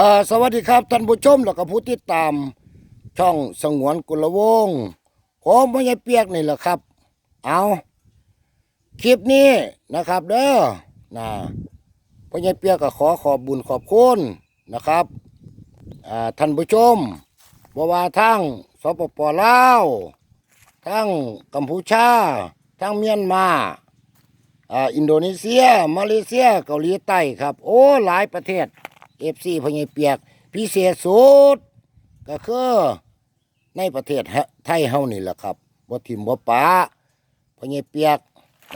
อสวัสดีครับท่านผู้ชมแล้วก็ผู้ติดตาม ช่องสงวนกุลวงผมไม่ใช่เปียกนี่แหละครับ เอาคลิปนี้นะครับเด้อนะพ่อใหญ่เปียกก็ขอขอบบุญขอบคุณนะครับท่านผู้ชมบว่าทั้งสปปลาวทั้งกัมพูชาทั้งเมียนมาอ่าอินโดนีเซีย มาเลเซียเกาหลีใต้ครับ โอ้หลายประเทศ เอฟซีพญเปียก พิเศษสุดก็คือในประเทศไทยเฮานี่แหละครับบ่ทิมบ่ปาพญเปียก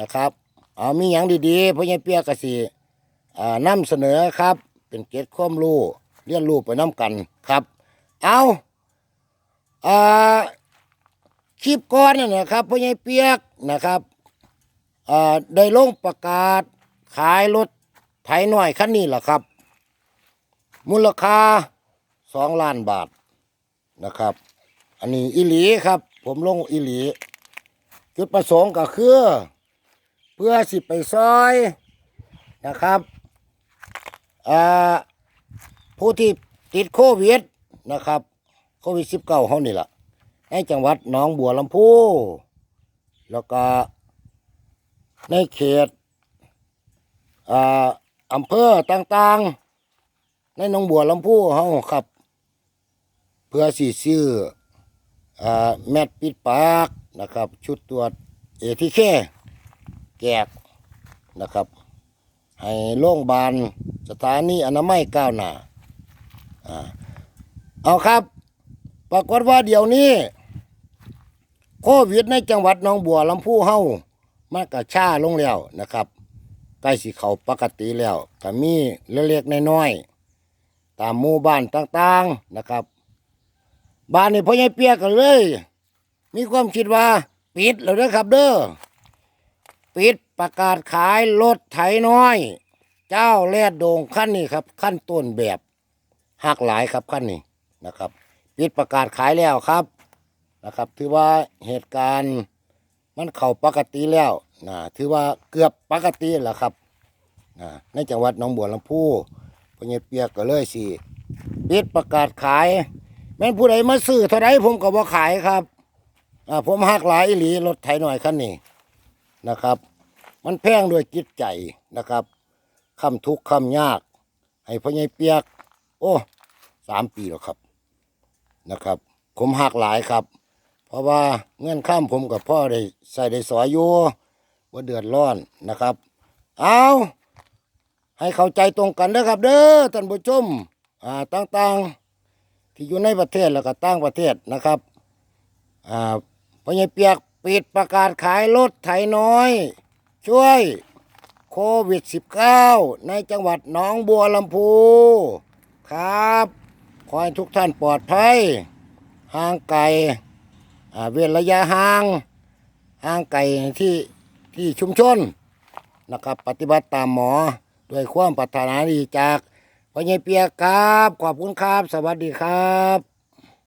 นะครับเอามีหยังดีๆพญเปียกกสิอ่านำเสนอครับ เป็นเกร็ดความรู้เรียนรู้ไปนํกันครับ เอาอ่าคลิปก่อนนั่นะครับพญเปียกนะครับอ่าได้ลงประกาศขายรถไถน้อยคันนี้แหละครับ มูลค่าสองล้านบาทนะครับ อันนี้อิหลีครับ ผมลงอิหลี จุดประสงค์ก็คือ เพื่อสิไปซอยนะครับผู้ที่ติดโควิดนะครับ โควิดสิบเก้าเขานี่แหละในจังหวัดหนองบัวลำพู แล้วก็ในเขตออำเภอต่างๆ ในหนองบัวลำพูเฮาครับ เพื่อสีซื้ออ่าแมตปิดปากนะครับ ชุดตรวจเอทีเคแกกนะครับ ให้โรงพยาบาลสถานีอนามัยก้าวหน้าอเอาครับ ปรากฏว่าเดี๋ยวนี้โควิดในจังหวัดหนองบัวลำพูเฮามันก็ชาลงแล้วนะครับใกล้สิเขาปกติแล้วก็มีเล็กๆน้อยๆ ตามหมู่บ้านต่างๆนะครับ บ้านนี่พ่อใหญ่เปียกกันเลย มีความคิดว่าปิดแล้วนะครับ เด้อปิดประกาศขายรถไถน้อย เจ้าแลดโดงขั้นนี้ครับ ขั้นต้นแบบหักหลายครับขั้นนี้นะครับ ปิดประกาศขายแล้วครับนะครับ ถือว่าเหตุการณ์มันเข้าปกติแล้วนะถือว่าเกือบปกติแล้วครับนะในจังหวัดหนองบัวลำพู พญเปียกก็เลยสิปิดประกาศขาย แม่นผู้ใดมาซื้อเท่าไรผมก็บ่ขายครับอ่าผมหักหลายอีหลีรถไถหน่อยคันนี้นะครับ มันแพงด้วยจิตใจนะครับคำทุกข์คำยาก ให้พญเปียก โอ้สามปีแล้วครับนะครับ ผมหักหลายครับ เพราะว่าเงื่อนข้ามผมกับพ่อได้ใส่ได้สอยอยู่ว่าเดือดร้อนนะครับ เอา ให้เข้าใจตรงกันนะครับ เด้อท่านผู้ชมอ่าต่างๆ ที่อยู่ในประเทศแล้วก็ต่างประเทศนะครับอ่าพญเปียกปิดประกาศขายรถไถน้อย ช่วยโควิด -19 ในจังหวัดหนองบัวลำพูครับ ขอให้ทุกท่านปลอดภัยห่างไกลเว้นระยะห่างห่างไกลที่ที่ชุมชนนะครับ ปฏิบัติตามหมอ ด้วยความปรารถนาดีจากพญเปียกครับ ขอบคุณครับ สวัสดีครับ